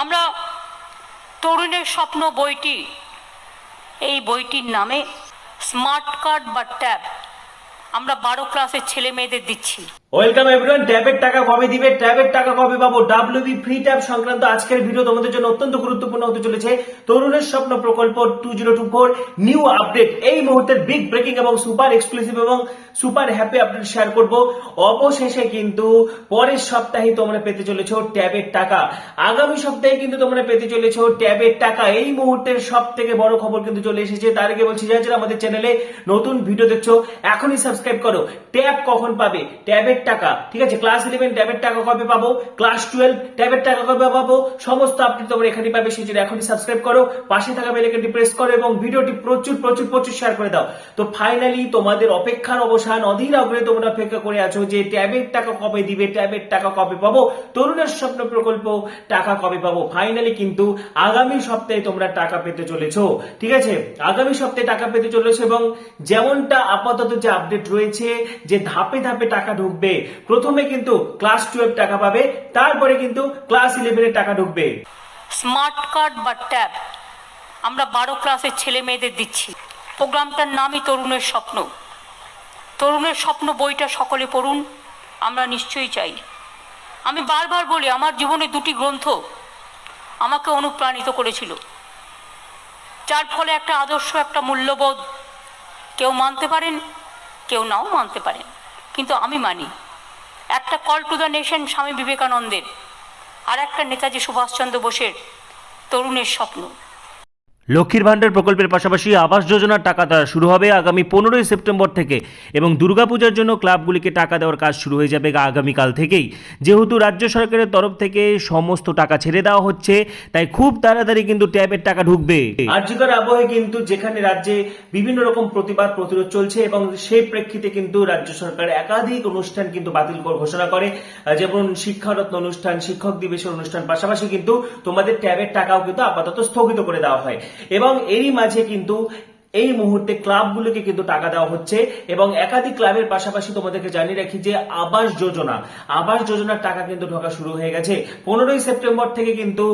আমরা তরুণের স্বপ্ন বইটি, এই বইটির নামে স্মার্ট কার্ড বা ট্যাব আমরা বারো ক্লাসের ছেলে মেয়েদের দিচ্ছি। ওয়েলকাম এভরিওয়ান ট্যাবের টাকা কবে দিবে? ট্যাবের টাকা কবে পাবো? ডাব্লিউবি ফ্রি ট্যাব সংক্রান্ত আজকের ভিডিও তোমাদের জন্য অত্যন্ত গুরুত্বপূর্ণ হতে চলেছে। তরুণের স্বপ্ন প্রকল্প two zero two four new update এই মুহূর্তের বিগ ব্রেকিং এবং সুপার এক্সক্লুসিভ এবং সুপার হ্যাপি আপডেট শেয়ার করব। অবশেষে কিন্তু পরের সপ্তাহে তোমরা পেতে চলেছো ট্যাবের টাকা। আগামী সপ্তাহে কিন্তু তোমরা পেতে চলেছো ট্যাবের টাকা। এই মুহূর্তের সব থেকে বড় খবর কিন্তু চলে এসেছে। তার আগে বলছি, যারা আমাদের চ্যানেলে নতুন ভিডিও দেখছ, এখনই সাবস্ক্রাইব করো। ট্যাব কখন পাবে? ট্যাবের টাকা, ঠিক আছে? ক্লাস ইলেভেন ট্যাবের টাকা কবে পাবো? ক্লাস টুয়েলভ ট্যাবের টাকা কবে পাবো? সমস্ত এখানে পাবে, সেই জন্য এখনই সাবস্ক্রাইব করো, পাশে থাকা প্রেস করো এবং ভিডিওটি প্রচুর প্রচুর প্রচুর শেয়ার করে দাও। তো ফাইনালি তোমাদের অপেক্ষার অবসান, অধীর অগ্রে তোমরা অপেক্ষা করে আছো যে ট্যাবের টাকা কবে দিবে ট্যাবের টাকা কবে পাবো? তরুণের স্বপ্ন প্রকল্প, টাকা কবে পাবো? ফাইনালি কিন্তু আগামী সপ্তাহে তোমরা টাকা পেতে চলেছো, ঠিক আছে? আগামী সপ্তাহে টাকা পেতে চলেছো এবং যেমনটা আপাতত যে আপডেট রয়েছে, যে ধাপে ধাপে টাকা ঢুকবে প্রথমে কিন্তু ক্লাস টুয়েলভ টাকা পাবে, তারপরে কিন্তু ক্লাস ইলেভেনের টাকা ঢুকবে। স্মার্ট কার্ড বা ট্যাব আমরা বারো ক্লাসের ছেলে মেয়েদের দিচ্ছি। প্রোগ্রামটার নামই তরুণের স্বপ্ন। তরুণের স্বপ্ন বইটা সকলে পড়ুন, আমরা নিশ্চয়ই চাই। আমি বারবার বলি, আমার জীবনে দুটি গ্রন্থ আমাকে অনুপ্রাণিত করেছিল। যার ফলে একটা আদর্শ, একটা মূল্যবোধ কেউ মানতে পারেন, কেউ নাও মানতে পারেন। কিন্তু আমি মানি। একটা কল টু দ্য নেশন স্বামী বিবেকানন্দের আর একটা নেতাজি সুভাষচন্দ্র বোসের তরুণের স্বপ্ন। লক্ষ্মীর ভাণ্ডার প্রকল্পের পাশাপাশি আবাস যোজনার টাকা দেওয়া শুরু হবে আগামী পনেরোই সেপ্টেম্বর থেকে এবং দুর্গাপূজার জন্য ক্লাবগুলিকে টাকা দেওয়ার কাজ শুরু হয়ে যাবে আগামীকাল থেকেই। যেহেতু রাজ্য সরকারের তরফ থেকে সমস্ত টাকা ছেড়ে দেওয়া হচ্ছে, তাই খুব তাড়াতাড়ি কিন্তু ট্যাবের টাকা ঢুকবে। আর্যিকর আবহে কিন্তু যেখানে রাজ্যে বিভিন্ন রকম প্রতিবাদ প্রতিরোধ চলছে এবং সেই প্রেক্ষিতে কিন্তু রাজ্য সরকার একাধিক অনুষ্ঠান কিন্তু বাতিল ঘোষণা করে। যেমন শিক্ষারত্ন অনুষ্ঠান, শিক্ষক দিবসের অনুষ্ঠান, পাশাপাশি কিন্তু তোমাদের ট্যাবের টাকাও কিন্তু আপাতত স্থগিত করে দেওয়া হয়। এবং এরই মাঝে কিন্তু এই মুহূর্তে ক্লাবগুলোকে কিন্তু টাকা দেওয়া হচ্ছে এবং একাধিক ক্লাবের পাশাপাশি তোমাদেরকে জানিয়ে রাখি যে আবাস যোজনা, আবাস যোজনার টাকা কিন্তু ঢোকা শুরু হয়ে গেছে। পনেরোই সেপ্টেম্বর থেকে কিন্তু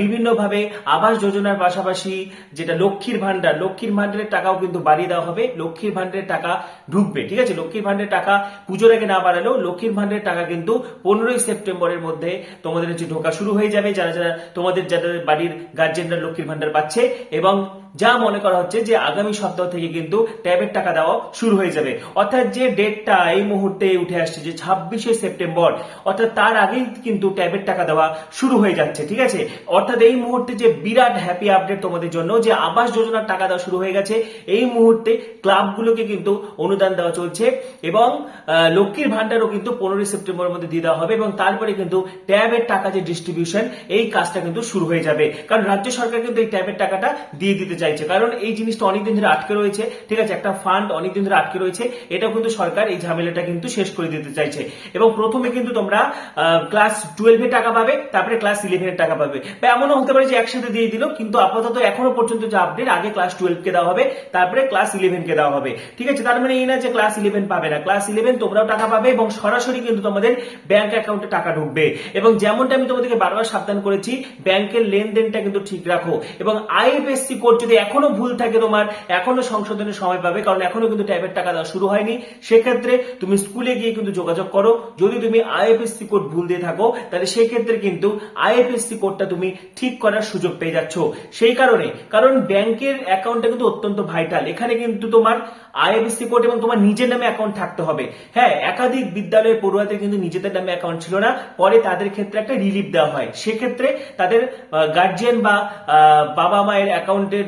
বিভিন্নভাবে আবাস যোজনার পাশাপাশি যেটা লক্ষ্মীর ভান্ডার লক্ষ্মীর ভান্ডারের টাকাও কিন্তু বাড়িয়ে দেওয়া হবে। লক্ষ্মীর ভান্ডারের টাকা ঢুকবে, ঠিক আছে? লক্ষ্মীর ভান্ডারের টাকা পুজোর আগে না বাড়ালেও লক্ষ্মীর ভান্ডারের টাকা কিন্তু পনেরোই সেপ্টেম্বরের মধ্যে তোমাদের হচ্ছে ঢোকা শুরু হয়ে যাবে। যারা যারা তোমাদের, যাদের বাড়ির গার্জেনরা লক্ষ্মীর ভান্ডার পাচ্ছে এবং যা মনে করা হচ্ছে যে আগামী সপ্তাহ থেকে কিন্তু ট্যাবের টাকা দেওয়া শুরু হয়ে যাবে। অর্থাৎ যে ডেটটা এই মুহূর্তে উঠে আসছে যে ছাব্বিশে সেপ্টেম্বর, অর্থাৎ তার আগেই কিন্তু ট্যাবের টাকা দেওয়া শুরু হয়ে যাচ্ছে, ঠিক আছে? অর্থাৎ এই মুহূর্তে যে বিরাট হ্যাপি আপডেট তোমাদের জন্য যে আবাস যোজনার টাকা দেওয়া শুরু হয়ে গেছে, এই মুহূর্তে ক্লাবগুলোকে কিন্তু অনুদান দেওয়া চলছে এবং লক্ষ্মীর ভান্ডারও কিন্তু পনেরোই সেপ্টেম্বরের মধ্যে দিয়ে দেওয়া হবে এবং তারপরে কিন্তু ট্যাবের টাকা যে ডিস্ট্রিবিউশন এই কাজটা কিন্তু শুরু হয়ে যাবে। কারণ রাজ্য সরকার কিন্তু এই ট্যাবের টাকাটা দিয়ে দিতে চাইছে। কারণ এই জিনিসটা অনেকদিন ধরে আটকে রয়েছে। ঠিক আছে, একটা ফান্ড অনেকদিন ধরে আটকে রয়েছে। এটাও কিন্তু সরকার এই ঝামেলাটা কিন্তু শেষ করে দিতে চাইছে। এবং প্রথমে কিন্তু তোমরা ক্লাস টুয়েলভে টাকা পাবে, তারপরে ক্লাস ইলেভেনের টাকা পাবে। বা এমনও হতে পারে যে একসাথে দিয়ে দিল, কিন্তু আপাতত এখনও পর্যন্ত যে আপডেট আগে ক্লাস টুয়েলভ কে দেওয়া হবে, তারপরে ক্লাস ইলেভেন কে দেওয়া হবে। ঠিক আছে, তার মানে এই না যে ক্লাস ইলেভেন পাবে না। ক্লাস ইলেভেন তোমরাও টাকা পাবে এবং সরাসরি কিন্তু তোমাদের ব্যাংক অ্যাকাউন্টে টাকা ঢুকবে। এবং যেমনটা আমি তোমাদেরকে বারবার সাবধান করেছি ব্যাংকের লেনদেনটা কিন্তু ঠিক রাখো। এবং আইএফএসসি কোড এখনও ভুল থাকে তোমার, এখনও সংশোধনের সময় পাবে, কারণ এখনও কিন্তু ট্যাবের টাকা দেওয়া শুরু হয়নি। সেক্ষেত্রে তুমি স্কুলে গিয়ে কিন্তু যোগাযোগ করো। যদি তুমি আইএফএসসি কোড ভুল দিয়ে থাকো, তাহলে সেক্ষেত্রে কিন্তু আইএফএসসি কোডটা তুমি ঠিক করার সুযোগ পেয়ে যাচ্ছ। সেই কারণে, কারণ ব্যাংকের অ্যাকাউন্টটা কিন্তু অত্যন্ত ভাইটাল এখানে কিন্তু তোমার আইএফএসসি কোড এবং তোমার নিজের নামে অ্যাকাউন্ট থাকতে হবে। হ্যাঁ একাধিক বিদ্যালয়ের পড়ুয়াদের কিন্তু নিজেদের নামে অ্যাকাউন্ট ছিল না, পরে তাদের ক্ষেত্রে একটা রিলিফ দেওয়া হয়। সেক্ষেত্রে তাদের গার্জিয়ান বা বাবা মায়ের অ্যাকাউন্টের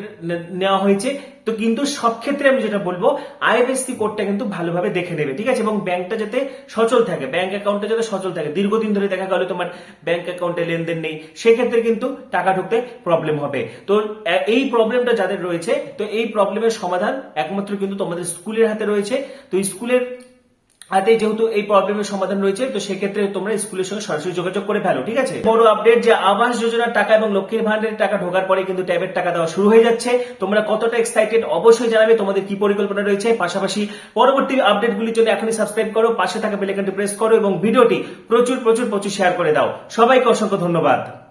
নেওয়া হয়েছে। তো কিন্তু সব ক্ষেত্রে আমি যেটা বলব আইএফএসসি কোডটা কিন্তু ভালোভাবে দেখে নেবে, ঠিক আছে? এবং ব্যাংকটা যাতে সচল থাকে ব্যাংক অ্যাকাউন্টটা যাতে সচল থাকে। দীর্ঘদিন ধরে দেখা গেল তোমার ব্যাংক অ্যাকাউন্টে লেনদেন নেই, সেক্ষেত্রে কিন্তু টাকা ঢুকতে প্রবলেম হবে। তো এই প্রবলেমটা যাদের রয়েছে, তো এই প্রবলেমের সমাধান একমাত্র কিন্তু তোমাদের স্কুলের হাতে রয়েছে। তো স্কুলের হাতে যেহেতু এই প্রবলেমের সমাধান রয়েছে, তো সেক্ষেত্রে তোমরা স্কুলের সঙ্গে সরাসরি যোগাযোগ করে ফেলো, ঠিক আছে? বড় আপডেট যে আবাস যোজনার টাকা এবং লক্ষ্মীর ভান্ডারের টাকা ঢোকার পরে কিন্তু ট্যাবের টাকা দেওয়া শুরু হয়ে যাচ্ছে। তোমরা কতটা এক্সাইটেড অবশ্যই জানাবে, তোমাদের কি পরিকল্পনা রয়েছে? পাশাপাশি পরবর্তী আপডেটগুলির জন্য এখনই সাবস্ক্রাইব করো, পাশে থাকা বেলাইকনটি প্রেস করো এবং ভিডিওটি প্রচুর প্রচুর প্রচুর শেয়ার করে দাও। সবাইকে অসংখ্য ধন্যবাদ।